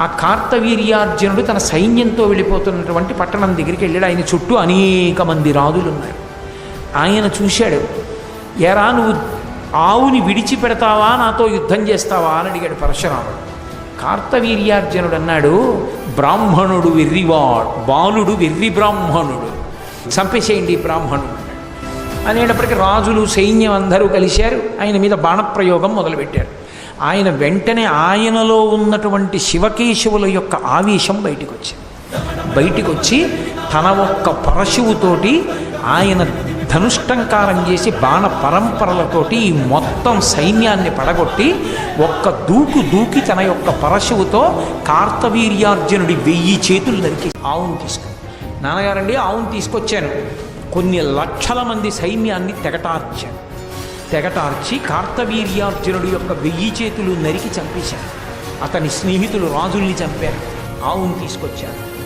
ఆ కార్తవీర్యార్జునుడు తన సైన్యంతో వెళ్ళిపోతున్నటువంటి పట్టణం దగ్గరికి వెళ్ళాడు. ఆయన చుట్టూ అనేక మంది రాజులు ఉన్నారు. ఆయన చూశాడు ఎరా నువ్వు ఆవుని విడిచిపెడతావా? నాతో యుద్ధం చేస్తావా? అని అడిగాడు పరశురాముడు. కార్తవీర్యార్జునుడు అన్నాడు బ్రాహ్మణుడు వెర్రివాడు బాలుడు వెర్రి బ్రాహ్మణుడు. చంపేసేయండి బ్రాహ్మణుడు అనేటప్పటికీ రాజులు సైన్యం అందరూ కలిశారు. ఆయన మీద బాణప్రయోగం మొదలుపెట్టారు. ఆయన వెంటనే ఆయనలో ఉన్నటువంటి శివకేశవుల యొక్క ఆవేశం బయటికి వచ్చింది బయటికి వచ్చి తన ఒక్క పరశువుతోటి ఆయన ధనుష్టంకారం చేసి బాణ పరంపరలతోటి ఈ మొత్తం సైన్యాన్ని పడగొట్టి ఒక్క దూకు దూకి తన యొక్క పరశువుతో కార్తవీర్యార్జునుడి వెయ్యి చేతులు నరికి ఆవును తీసుకుని నాన్నగారండి ఆవును తీసుకొచ్చాను. కొన్ని లక్షల మంది సైన్యాన్ని తెగటార్చాను. తెగటార్చి కార్తవీర్యార్జునుడు యొక్క వెయ్యి చేతులు నరికి చంపేశారు. అతని స్నేహితులు రాజుల్ని చంపారు. ఆవును తీసుకొచ్చారు.